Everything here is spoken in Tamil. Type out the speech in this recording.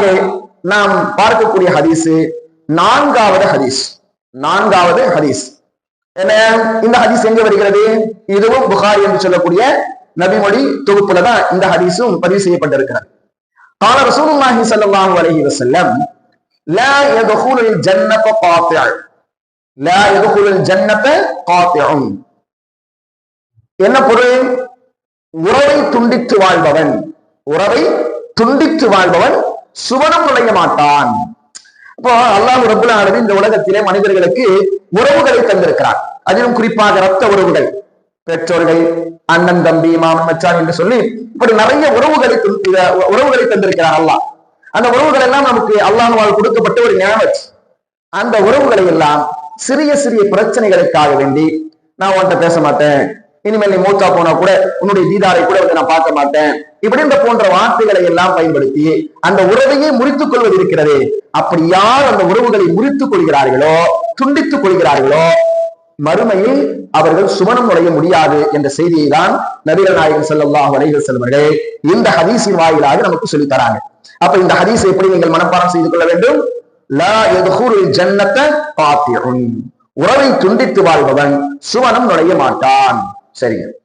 அடுத்ததாக நாம் பார்க்கக்கூடிய ஹதீஸ் நான்காவது ஹதீஸ் நான்காவது ஹதீஸ் என்ன இந்த ஹதீஸ் எங்க வருகிறது இதுவும் புகாரி என்று சொல்லக்கூடிய நபிமொழி தொகுப்புல தான் இந்த ஹதீஸும் பதிவு செய்யப்பட்டிருக்கிறது قال رسول الله صلى الله عليه وسلم لا يدخل الجنة قاطع لا يدخل الجنة قاطع என்ன பொருள் உறவை துண்டித்து வாழ்பவன் உறவை துண்டித்து வாழ்பவன் சுவனம் நுழைய மாட்டான். இப்போ அல்லாஹ் ரபுல் ஆலமீன் இந்த உலகத்திலே மனிதர்களுக்கு உறவுகளை தந்திருக்கிறார். அதிலும் குறிப்பாக ரத்த உறவுகள் பெற்றோர்கள் அண்ணன் தம்பி மாமன் மச்சான் என்று சொல்லி இப்படி நிறைய உறவுகளை உறவுகளை தந்திருக்கிறார் அல்லாஹ். அந்த உறவுகள் எல்லாம் நமக்கு அல்லாஹால் கொடுக்கப்பட்ட ஒரு ஞாபகம் அந்த உறவுகளை எல்லாம் சிறிய சிறிய பிரச்சனைகளுக்காக வேண்டி நான் உன்கிட்ட பேச மாட்டேன். இனிமேல் நீ மூத்தா போனா கூட உன்னுடைய தீதாரை கூட வந்து நான் பார்க்க மாட்டேன். இப்படி இந்த போன்ற வார்த்தைகளை எல்லாம் பயன்படுத்தி அந்த உறவையே முறித்துக் கொள்வது இருக்கிறது. அப்படி யார் அந்த உறவுகளை முறித்துக் கொள்கிறார்களோ துண்டித்துக் கொள்கிறார்களோ மறுமையில் அவர்கள் சுமணம் நுழைய முடியாது என்ற செய்தியை தான் நவீன நாயகன் ஸல்லல்லாஹு அலைஹி வஸல்லம் இந்த ஹதீஸின் வாயிலாக நமக்கு சொல்லி தராங்க அப்ப இந்த ஹதீஸை எப்படி நீங்கள் மனப்பாடம் செய்து கொள்ள வேண்டும்? லா யதுகுல் உறவை துண்டித்து வாழ்பவன் சுவனம் நுழைய மாட்டான். சரிங்க.